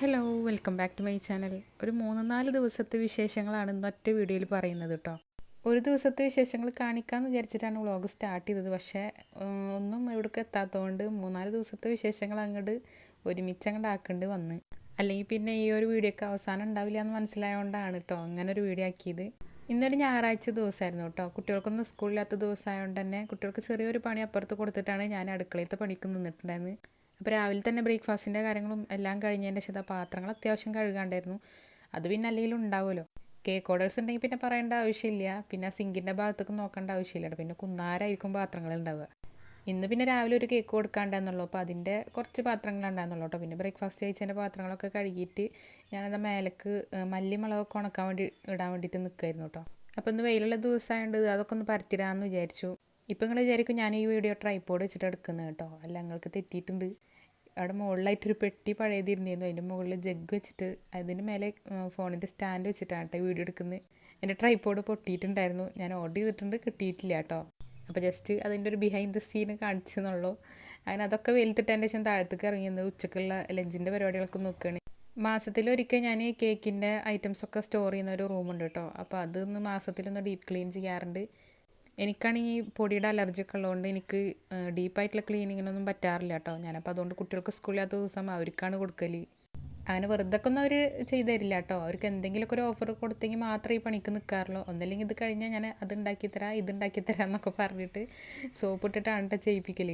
Hello welcome back to my channel ഒരു മൂന്ന് നാല് ദിവസത്തെ വിശേഷങ്ങളാണ് ഇന്ന് ഒറ്റ വീഡിയോയിൽ പറയുന്നത് കേട്ടോ ഒരു ദിവസത്തെ വിശേഷങ്ങൾ കാണിക്കാമെന്ന് വിചാരിച്ചിട്ടാണ് വ്ളോഗ് സ്റ്റാർട്ട് ചെയ്തത്. പക്ഷേ ഒന്നും ഇവിടേക്ക് എത്താത്തതുകൊണ്ട് മൂന്നാൽ ദിവസത്തെ വിശേഷങ്ങൾ അങ്ങോട്ട് ഒരുമിച്ച് അങ്ങോട്ട് ആക്കേണ്ടി വന്ന്. അല്ലെങ്കിൽ പിന്നെ ഈ ഒരു വീഡിയോക്ക് അവസാനം ഉണ്ടാവില്ല എന്ന് മനസ്സിലായതുകൊണ്ടാണ് കേട്ടോ അങ്ങനെ ഒരു വീഡിയോ ആക്കിയത്. ഇന്നൊരു ഞായറാഴ്ച ദിവസമായിരുന്നു കേട്ടോ കുട്ടികൾക്കൊന്നും സ്കൂളില്ലാത്ത ദിവസമായതുകൊണ്ട് തന്നെ കുട്ടികൾക്ക് ചെറിയൊരു പണി അപ്പുറത്ത് കൊടുത്തിട്ടാണ് ഞാൻ അടുക്കളയത്തെ പണിക്ക് നിന്നിട്ടുണ്ടായിരുന്നത്. അപ്പോൾ രാവിലെ തന്നെ ബ്രേക്ക്ഫാസ്റ്റിന്റെ കാര്യങ്ങളും എല്ലാം കഴിഞ്ഞതിന്റെ ശേഷം പാത്രങ്ങൾ അത്യാവശ്യം കഴുകാണ്ടായിരുന്നു. അത് പിന്നെ അല്ലെങ്കിലും ഉണ്ടാവുമല്ലോ. കേക്ക് ഓർഡേഴ്സ് ഉണ്ടെങ്കിൽ പിന്നെ പറയേണ്ട ആവശ്യമില്ല. പിന്നെ സിങ്കിന്റെ ഭാഗത്തേക്ക് നോക്കേണ്ട ആവശ്യമില്ല പിന്നെ കുന്നാരായിരിക്കും പാത്രങ്ങൾ ഉണ്ടാവുക. ഇന്ന് പിന്നെ രാവിലെ ഒരു കേക്ക് കൊടുക്കാണ്ടായിരുന്നുള്ളൂ. അപ്പോൾ അതിന്റെ കുറച്ച് പാത്രങ്ങളുണ്ടായിരുന്നുള്ളൂ കേട്ടോ. പിന്നെ ബ്രേക്ക്ഫാസ്റ്റ് കഴിച്ചതിന്റെ പാത്രങ്ങളൊക്കെ കഴുകിയിട്ട് ഞാനത് മേലക്ക് ഏഹ്, മല്ലി മുളകൊക്കെ ഉണക്കാൻ വേണ്ടി ഇടാൻ വേണ്ടിയിട്ട് നിൽക്കുമായിരുന്നു കേട്ടോ. അപ്പോൾ ഇന്ന് വെയിലുള്ള ദിവസമായതുകൊണ്ട് അതൊക്കെ ഒന്ന് പരത്തിടാമെന്ന് വിചാരിച്ചു. ഇപ്പം നിങ്ങൾ വിചാരിക്കും ഞാൻ ഈ വീഡിയോ ട്രൈപ്പോഡ് വെച്ചിട്ട് എടുക്കുന്നത് കേട്ടോ. അല്ല നിങ്ങൾക്ക് തെറ്റിയിട്ടുണ്ട്. അവിടെ മുകളിലായിട്ടൊരു പെട്ടി പഴയതിരുന്നിരുന്നു അതിന്റെ മുകളിൽ ജഗ് വെച്ചിട്ട് അതിന് മേലെ ഫോണിന്റെ സ്റ്റാൻഡ് വെച്ചിട്ടാണ് കേട്ടോ വീഡിയോ എടുക്കുന്നത് എന്റെ ട്രൈപ്പോഡ് പൊട്ടിയിട്ടുണ്ടായിരുന്നു. ഞാൻ ഓർഡർ ചെയ്തിട്ടുണ്ട് കിട്ടിയിട്ടില്ല കേട്ടോ അപ്പോൾ ജസ്റ്റ് അതിന്റെ ഒരു ബിഹൈൻഡ് ദ സീൻ കാണിച്ചെന്നുള്ളൂ. അങ്ങനെ അതൊക്കെ വെയിലത്തിട്ടതിന്റെ ശേഷം താഴത്തേക്ക് ഇറങ്ങിയത് ഉച്ചക്കുള്ള ലഞ്ചിന്റെ പരിപാടികളൊക്കെ നോക്കുകയാണ് മാസത്തിലൊരിക്കൽ ഞാൻ കേക്കിന്റെ ഐറ്റംസൊക്കെ സ്റ്റോർ ചെയ്യുന്ന ഒരു റൂമുണ്ട് കേട്ടോ അപ്പോൾ അതൊന്ന് മാസത്തിലൊന്ന് ഡീപ്പ് ക്ലീൻ ചെയ്യാറുണ്ട്. എനിക്കാണെങ്കിൽ പൊടിയുടെ അലർജി ഒക്കെ ഉള്ളതുകൊണ്ട് എനിക്ക് ഡീപ്പായിട്ടുള്ള ക്ലീനിങ്ങിനൊന്നും പറ്റാറില്ല കേട്ടോ ഞാനപ്പോൾ അതുകൊണ്ട് കുട്ടികൾക്ക് സ്കൂളില്ലാത്ത ദിവസം അവർക്കാണ് കൊടുക്കൽ അങ്ങനെ വെറുതെ ഒന്നും അവർ ചെയ്തു തരില്ല കേട്ടോ അവർക്ക് എന്തെങ്കിലുമൊക്കെ ഒരു ഓഫർ കൊടുത്തെങ്കിൽ മാത്രമേ ഈ പണിക്ക് നിൽക്കാറുള്ളൂ ഒന്നല്ലെങ്കിൽ ഇത് കഴിഞ്ഞാൽ ഞാൻ അത് ഉണ്ടാക്കി തരാം ഇത് ഉണ്ടാക്കി തരാം എന്നൊക്കെ പറഞ്ഞിട്ട് സോപ്പ് ഇട്ടിട്ടാണ് കേട്ടോ ചെയ്യിപ്പിക്കൽ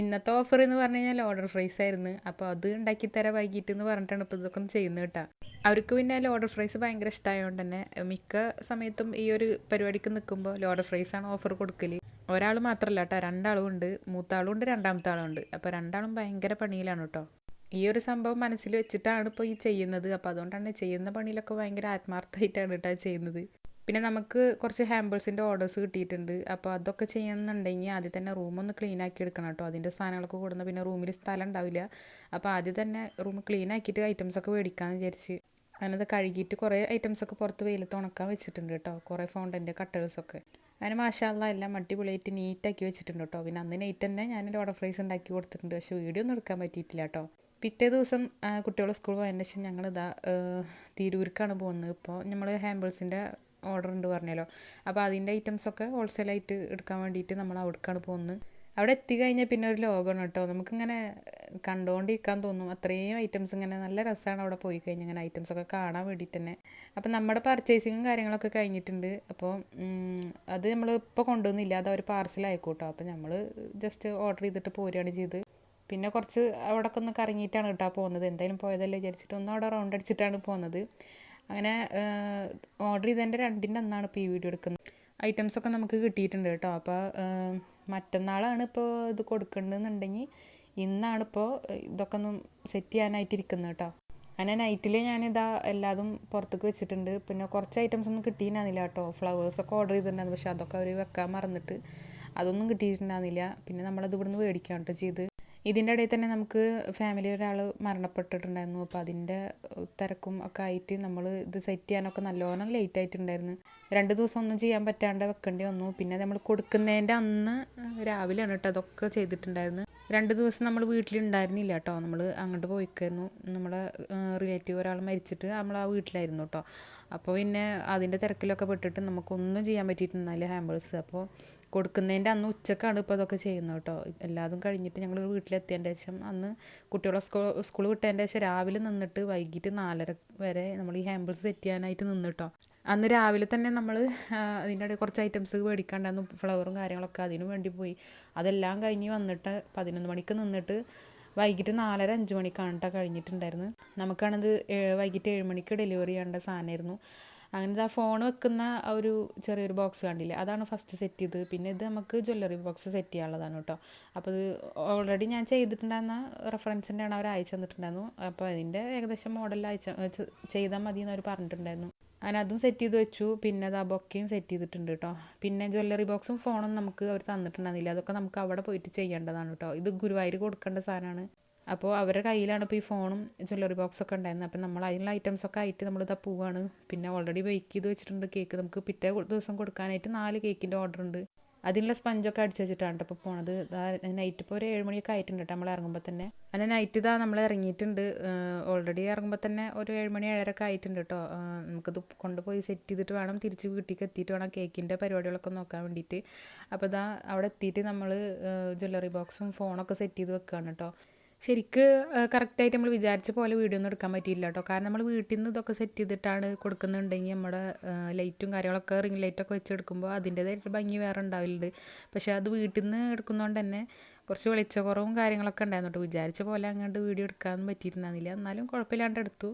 ഇന്നത്തെ ഓഫർ എന്ന് പറഞ്ഞു കഴിഞ്ഞാൽ ഓർഡർ ഫ്രൈസ് ആയിരുന്നു. അപ്പോൾ അത് ഉണ്ടാക്കി തരാം വൈകിട്ട് എന്ന് പറഞ്ഞിട്ടാണ് ഇപ്പോൾ ഇതൊക്കെ ചെയ്യുന്നത് കേട്ടോ. അവർക്ക് പിന്നെ ലോഡർ ഫ്രൈസ് ഭയങ്കര ഇഷ്ടമായതുകൊണ്ട് തന്നെ മിക്ക സമയത്തും ഈ ഒരു പരിപാടിക്ക് നിൽക്കുമ്പോൾ ലോഡർ ആണ് ഓഫർ കൊടുക്കൽ ഒരാൾ മാത്രമല്ല കേട്ടോ രണ്ടാളും ഉണ്ട്. മൂത്താളും ഉണ്ട് രണ്ടാമത്തെ ആളും ഉണ്ട്. അപ്പോൾ രണ്ടാളും ഭയങ്കര പണിയിലാണ് കേട്ടോ. ഈ ഒരു സംഭവം മനസ്സിൽ വെച്ചിട്ടാണ് ഇപ്പോൾ ഈ ചെയ്യുന്നത്. അപ്പോൾ അതുകൊണ്ടാണ് ചെയ്യുന്ന പണിയിലൊക്കെ ഭയങ്കര ആത്മാർത്ഥമായിട്ടാണ് കേട്ടോ ചെയ്യുന്നത്. പിന്നെ നമുക്ക് കുറച്ച് ഹാമ്പേഴ്സിന്റെ ഓർഡേഴ്സ് കിട്ടിയിട്ടുണ്ട്. അപ്പോൾ അതൊക്കെ ചെയ്യുന്നുണ്ടെങ്കിൽ ആദ്യം തന്നെ റൂമൊന്ന് ക്ലീൻ ആക്കി എടുക്കണം കേട്ടോ. അതിന്റെ സാധനങ്ങളൊക്കെ കൊടുന്ന പിന്നെ റൂമിൽ സ്ഥലം ഉണ്ടാവില്ല. അപ്പോൾ ആദ്യം തന്നെ റൂം ക്ലീൻ ആക്കിയിട്ട് ഐറ്റംസൊക്കെ മേടിക്കാമെന്ന് വിചാരിച്ച്. അതിനത് കഴുകിയിട്ട് കുറേ ഐറ്റംസൊക്കെ പുറത്ത് വെയിലത്ത് ഉണക്കാൻ വെച്ചിട്ടുണ്ട് കേട്ടോ. കുറേ ഫോണ്ടന്റെ കട്ടേഴ്സൊക്കെ അതിന് മാഷാല്ല എല്ലാം അടിപൊളിയായിട്ട് നീറ്റാക്കി വെച്ചിട്ടുണ്ട് കേട്ടോ. പിന്നെ അന്ന് നൈറ്റ് തന്നെ ഞാൻ ലോഡർ ഫ്രൈസ് ഉണ്ടാക്കി കൊടുത്തിട്ടുണ്ട്. പക്ഷേ വീഡിയോ ഒന്നും എടുക്കാൻ പറ്റിയിട്ടില്ല കേട്ടോ. പിറ്റേ ദിവസം കുട്ടികൾ സ്കൂൾ പോയതിന് ശേഷം ഞങ്ങളിതാ തിരൂർക്കാണ് പോകുന്നത്. ഇപ്പോൾ നമ്മൾ ഹാമ്പിൾസിന്റെ ഓർഡർ ഉണ്ട് പറഞ്ഞല്ലോ. അപ്പോൾ അതിന്റെ ഐറ്റംസൊക്കെ ഹോൾസെയിലായിട്ട് എടുക്കാൻ വേണ്ടിയിട്ട് നമ്മൾ അവിടേക്കാണ് പോകുന്നത്. അവിടെ എത്തിക്കഴിഞ്ഞാൽ പിന്നെ ഒരു ലോകമാണ് കേട്ടോ. നമുക്കിങ്ങനെ കണ്ടുകൊണ്ടിരിക്കാൻ തോന്നും. അത്രയും ഐറ്റംസ് ഇങ്ങനെ നല്ല രസമാണ് അവിടെ പോയി കഴിഞ്ഞാൽ ഇങ്ങനെ ഐറ്റംസ് ഒക്കെ കാണാൻ വേണ്ടിയിട്ട് തന്നെ. അപ്പം നമ്മുടെ പർച്ചേസിങ്ങും കാര്യങ്ങളൊക്കെ കഴിഞ്ഞിട്ടുണ്ട്. അപ്പോൾ അത് നമ്മൾ ഇപ്പോൾ കൊണ്ടുവന്നില്ല. അത് അവർ പാർസൽ അയക്കൂട്ടോ അപ്പോൾ നമ്മൾ ജസ്റ്റ് ഓർഡർ ചെയ്തിട്ട് പോരുകയാണ് ചെയ്ത് പിന്നെ കുറച്ച് അവിടെ ഒക്കെ ഒന്ന് കറങ്ങിയിട്ടാണ് കേട്ടോ പോകുന്നത്. എന്തായാലും പോയതല്ലേ വിചാരിച്ചിട്ട് ഒന്ന് അവിടെ റൗണ്ട് അടിച്ചിട്ടാണ് പോകുന്നത്. അങ്ങനെ ഓർഡർ ചെയ്തതിന്റെ രണ്ടിന്റെ അന്നാണ് ഇപ്പോൾ ഈ വീഡിയോ എടുക്കുന്നത്. ഐറ്റംസൊക്കെ നമുക്ക് കിട്ടിയിട്ടുണ്ട് കേട്ടോ. അപ്പോൾ മറ്റന്നാളാണ് ഇപ്പോൾ ഇത് കൊടുക്കേണ്ടതെന്നുണ്ടെങ്കിൽ ഇന്നാണിപ്പോൾ ഇതൊക്കെ ഒന്ന് സെറ്റ് ചെയ്യാനായിട്ട് ഇരിക്കുന്നത് കേട്ടോ. അങ്ങനെ നൈറ്റിൽ ഞാനിതാ എല്ലാതും പുറത്തേക്ക് വെച്ചിട്ടുണ്ട്. പിന്നെ കുറച്ച് ഐറ്റംസ് ഒന്നും കിട്ടിയിട്ടുണ്ടായിരുന്നില്ല കേട്ടോ. ഫ്ലവേഴ്സൊക്കെ ഓർഡർ ചെയ്തിട്ടുണ്ടായിരുന്നു. പക്ഷെ അതൊക്കെ അവർ വെക്കാൻ മറന്നിട്ട് അതൊന്നും കിട്ടിയിട്ടുണ്ടായിരുന്നില്ല. പിന്നെ നമ്മളത് ഇവിടുന്ന് മേടിക്കാം കേട്ടോ ചെയ്ത്. ഇതിന്റെ ഇടയിൽ തന്നെ നമുക്ക് ഫാമിലി ഒരാൾ മരണപ്പെട്ടിട്ടുണ്ടായിരുന്നു. അപ്പോൾ അതിന്റെ തിരക്കും ഒക്കെ ആയിട്ട് നമ്മൾ ഇത് സെറ്റ് ചെയ്യാനൊക്കെ നല്ലോണം ലേറ്റ് ആയിട്ടുണ്ടായിരുന്നു. രണ്ട് ദിവസം ഒന്നും ചെയ്യാൻ പറ്റാണ്ട് വെക്കേണ്ടി വന്നു. പിന്നെ നമ്മൾ കൊടുക്കുന്നതിന്റെ അന്ന് രാവിലെയാണ് കേട്ടോ അതൊക്കെ ചെയ്തിട്ടുണ്ടായിരുന്നു രണ്ട് ദിവസം നമ്മൾ വീട്ടിലുണ്ടായിരുന്നില്ല കേട്ടോ. നമ്മൾ അങ്ങോട്ട് പോയിക്കായിരുന്നു. നമ്മളെ റിലേറ്റീവ് ഒരാൾ മരിച്ചിട്ട് നമ്മൾ ആ വീട്ടിലായിരുന്നു കേട്ടോ. അപ്പോൾ പിന്നെ അതിന്റെ തിരക്കിലൊക്കെ പെട്ടിട്ട് നമുക്കൊന്നും ചെയ്യാൻ പറ്റിയിട്ടുണ്ടായില്ല ഹാമ്പേഴ്സ് അപ്പോൾ കൊടുക്കുന്നതിന്റെ അന്ന് ഉച്ചക്കാണ് ഇപ്പോൾ അതൊക്കെ ചെയ്യുന്നത് കേട്ടോ. എല്ലാതും കഴിഞ്ഞിട്ട് ഞങ്ങൾ വീട്ടിലെത്തിയതിന്റെ ശേഷം അന്ന് കുട്ടികളെ സ്കൂൾ സ്കൂൾ വിട്ടതിന്റെ ശേഷം രാവിലെ നിന്നിട്ട് വൈകിട്ട് നാലര വരെ നമ്മൾ ഈ ഹാമ്പിൾസ് സെറ്റ് ചെയ്യാനായിട്ട് നിന്ന് കേട്ടോ. അന്ന് രാവിലെ തന്നെ നമ്മൾ അതിന്റെ ഇടയിൽ കുറച്ച് ഐറ്റംസ് മേടിക്കാണ്ടായിരുന്നു. ഫ്ലവറും കാര്യങ്ങളൊക്കെ അതിനു വേണ്ടി പോയി. അതെല്ലാം കഴിഞ്ഞ് വന്നിട്ട് പതിനൊന്ന് മണിക്ക് നിന്നിട്ട് വൈകിട്ട് നാലര അഞ്ച് മണിക്കാണ് കേട്ടോ കഴിഞ്ഞിട്ടുണ്ടായിരുന്നു നമുക്കാണത് വൈകിട്ട് ഏഴ് മണിക്ക് ഡെലിവറി ചെയ്യേണ്ട സാധനമായിരുന്നു. അങ്ങനത്തെ ആ ഫോൺ വെക്കുന്ന ഒരു ചെറിയൊരു ബോക്സ് കണ്ടില്ലേ? അതാണ് ഫസ്റ്റ് സെറ്റ് ചെയ്തത്. പിന്നെ ഇത് നമുക്ക് ജ്വല്ലറി ബോക്സ് സെറ്റ് ചെയ്യാനുള്ളതാണ് കേട്ടോ അപ്പോൾ ഇത് ഓൾറെഡി ഞാൻ ചെയ്തിട്ടുണ്ടായിരുന്ന റെഫറൻസിന്റെയാണ് അവർ അയച്ചു തന്നിട്ടുണ്ടായിരുന്നു. അപ്പോൾ അതിന്റെ ഏകദേശം മോഡൽ അയച്ച ചെയ്താൽ മതി എന്ന് അവർ പറഞ്ഞിട്ടുണ്ടായിരുന്നു. അങ്ങനെ അതും സെറ്റ് ചെയ്ത് വെച്ചു. പിന്നെ അത് ആ ബൊക്കയും സെറ്റ് ചെയ്തിട്ടുണ്ട് കേട്ടോ പിന്നെ ജ്വല്ലറി ബോക്സും ഫോണും നമുക്ക് അവർ തന്നിട്ടുണ്ടായിരുന്നില്ല. അതൊക്കെ നമുക്ക് അവിടെ പോയിട്ട് ചെയ്യേണ്ടതാണ് കേട്ടോ ഇത് ഗുരുവായൂർ കൊടുക്കേണ്ട സാധനമാണ് അപ്പോൾ അവരുടെ കയ്യിലാണ് ഇപ്പോൾ ഈ ഫോണും ജ്വല്ലറി ബോക്സൊക്കെ ഉണ്ടായിരുന്നത്. അപ്പോൾ നമ്മൾ അതിനുള്ള ഐറ്റംസൊക്കെ ആയിട്ട് നമ്മളിതാ പോവാണ്. പിന്നെ ഓൾറെഡി ബേക്ക് ചെയ്ത് വെച്ചിട്ടുണ്ട് കേക്ക് നമുക്ക് പിറ്റേ ദിവസം കൊടുക്കാനായിട്ട് നാല് കേക്കിന്റെ ഓർഡർ ഉണ്ട്. അതിനുള്ള സ്പഞ്ചൊക്കെ അടിച്ച് വെച്ചിട്ടാണ് ഇപ്പോൾ പോണത്. നൈറ്റ് ഇപ്പോൾ ഒരു ഏഴ് മണിയൊക്കെ ആയിട്ടുണ്ട് കേട്ടോ നമ്മൾ ഇറങ്ങുമ്പോൾ തന്നെ. അങ്ങനെ നൈറ്റ് ഇതാ നമ്മൾ ഇറങ്ങിയിട്ടുണ്ട്. ഓൾറെഡി ഇറങ്ങുമ്പോൾ തന്നെ ഒരു ഏഴ് മണി ഏഴരൊക്കെ ആയിട്ടുണ്ട് കേട്ടോ നമുക്കിത് കൊണ്ടുപോയി സെറ്റ് ചെയ്തിട്ട് വേണം തിരിച്ച് വീട്ടിലേക്ക് എത്തിയിട്ട് വേണം കേക്കിന്റെ പരിപാടികളൊക്കെ നോക്കാൻ വേണ്ടിയിട്ട്. അപ്പോൾ ഇതാ അവിടെ എത്തിയിട്ട് നമ്മൾ ജ്വല്ലറി ബോക്സും ഫോണൊക്കെ സെറ്റ് ചെയ്ത് വെക്കുകയാണ് കേട്ടോ ശരിക്ക് കറക്റ്റായിട്ട് നമ്മൾ വിചാരിച്ച പോലെ വീഡിയോ ഒന്നും എടുക്കാൻ പറ്റിയില്ല കേട്ടോ കാരണം നമ്മൾ വീട്ടിൽ നിന്ന് ഇതൊക്കെ സെറ്റ് ചെയ്തിട്ടാണ് കൊടുക്കുന്നുണ്ടെങ്കിൽ നമ്മുടെ ലൈറ്റും കാര്യങ്ങളൊക്കെ റിംഗ് ലൈറ്റൊക്കെ വെച്ചെടുക്കുമ്പോൾ അതിന്റേതായിട്ട് ഭംഗി വേറെ ഉണ്ടാവില്ലുണ്ട് പക്ഷേ അത് വീട്ടിൽ നിന്ന് എടുക്കുന്നതുകൊണ്ട് തന്നെ കുറച്ച് വെളിച്ചക്കുറവും കാര്യങ്ങളൊക്കെ ഉണ്ടായിരുന്നു കേട്ടോ വിചാരിച്ച പോലെ അങ്ങോട്ട് വീഡിയോ എടുക്കാൻ പറ്റിയിരുന്നില്ല. എന്നാലും കുഴപ്പമില്ലാണ്ട് എടുത്തു.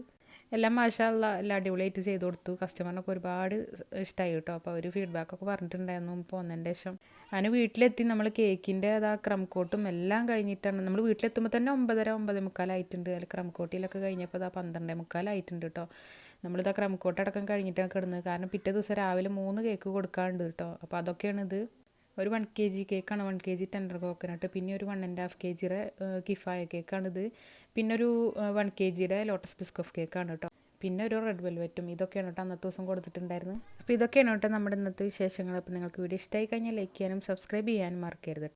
എല്ലാം മാഷാള്ള എല്ലാം അടിപൊളിയായിട്ട് ചെയ്ത് കൊടുത്തു. കസ്റ്റമറിനൊക്കെ ഒരുപാട് ഇഷ്ടമായി കേട്ടോ അപ്പോൾ അവർ ഫീഡ്ബാക്കൊക്കെ പറഞ്ഞിട്ടുണ്ടായിരുന്നു പോന്നതിന്റെ ശേഷം. അങ്ങനെ വീട്ടിലെത്തി. നമ്മൾ കേക്കിന്റെ അതാ ക്രം കോട്ടും എല്ലാം കഴിഞ്ഞിട്ടാണ്. നമ്മൾ വീട്ടിലെത്തുമ്പോൾ തന്നെ ഒമ്പതര ഒമ്പത് മുക്കാലായിട്ടുണ്ട്. അതിൽ ക്രം കോട്ടിലൊക്കെ കഴിഞ്ഞപ്പോൾ അതാ പന്ത്രണ്ടേ മുക്കാലായിട്ടുണ്ട് കേട്ടോ നമ്മളിതാ ക്രം കോട്ട് അടക്കം കഴിഞ്ഞിട്ടാണ് കിടന്നത്. കാരണം പിറ്റേ ദിവസം രാവിലെ മൂന്ന് കേക്ക് കൊടുക്കാറുണ്ട് കേട്ടോ അപ്പോൾ അതൊക്കെയാണിത്. ഒരു വൺ കെ ജി കേക്കാണ് one K G tender coconut പിന്നെ ഒരു വൺ ആൻഡ് ഹാഫ് കെ ജിയുടെ കിഫായ കേക്കാണിത് പിന്നെ ഒരു വൺ കെ ജിയുടെ ലോട്ടസ് ബിസ്കോഫ് കേക്കാണ് കേട്ടോ പിന്നെ ഒരു റെഡ് വെൽവെറ്റും ഇതൊക്കെയാണ് കേട്ടോ അന്നത്തെ ദിവസം കൊടുത്തിട്ടുണ്ടായിരുന്നത്. അപ്പോൾ ഇതൊക്കെയാണ് കേട്ടോ നമ്മുടെ ഇന്നത്തെ വിശേഷങ്ങൾ. അപ്പോൾ നിങ്ങൾക്ക് വീഡിയോ ഇഷ്ടമായി കഴിഞ്ഞാൽ ലൈക്ക് ചെയ്യാനും സബ്സ്ക്രൈബ് ചെയ്യാനും മറക്കരുത്